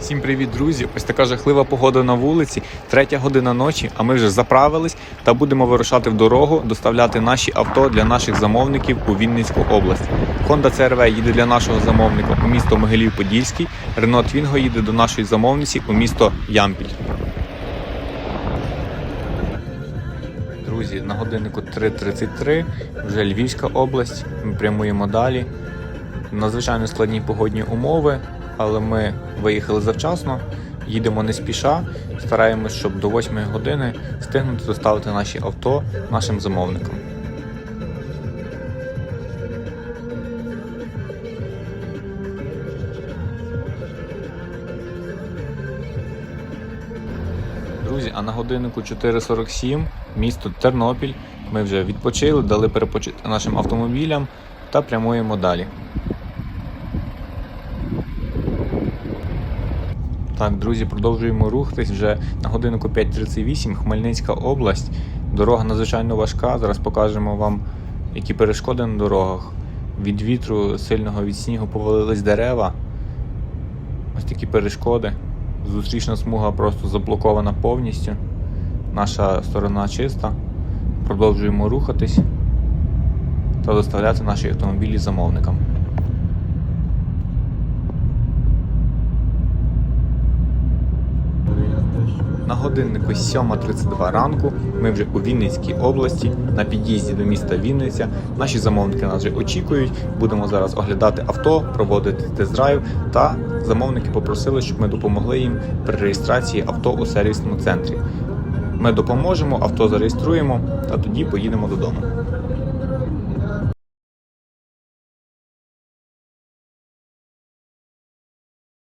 Всім привіт, друзі! Ось така жахлива погода на вулиці, третя година ночі, а ми вже заправились та будемо вирушати в дорогу, доставляти наші авто для наших замовників у Вінницьку область. Honda CRV їде для нашого замовника у місто Могилів-Подільський, Renault Twingo їде до нашої замовниці у місто Ямпіль. Друзі, на годиннику 3.33, вже Львівська область. Ми прямуємо далі. Надзвичайно складні погодні умови, але ми виїхали завчасно, їдемо не спіша, стараємось, щоб до 8 години встигнути доставити наші авто нашим замовникам. Друзі, а на годиннику 4.47 місто Тернопіль. Ми вже відпочили, дали перепочити нашим автомобілям та прямуємо далі. Так, друзі, продовжуємо рухатись вже на годиннику 5.38, Хмельницька область. Дорога надзвичайно важка. Зараз покажемо вам, які перешкоди на дорогах. Від вітру сильного від снігу повалились дерева. Ось такі перешкоди. Зустрічна смуга просто заблокована повністю. Наша сторона чиста. Продовжуємо рухатись та доставляти наші автомобілі замовникам. На годиннику 7.32 ранку ми вже у Вінницькій області на під'їзді до міста Вінниця. Наші замовники нас вже очікують. Будемо зараз оглядати авто, проводити тест-драйв. Та замовники попросили, щоб ми допомогли їм при реєстрації авто у сервісному центрі. Ми допоможемо, авто зареєструємо, та тоді поїдемо додому.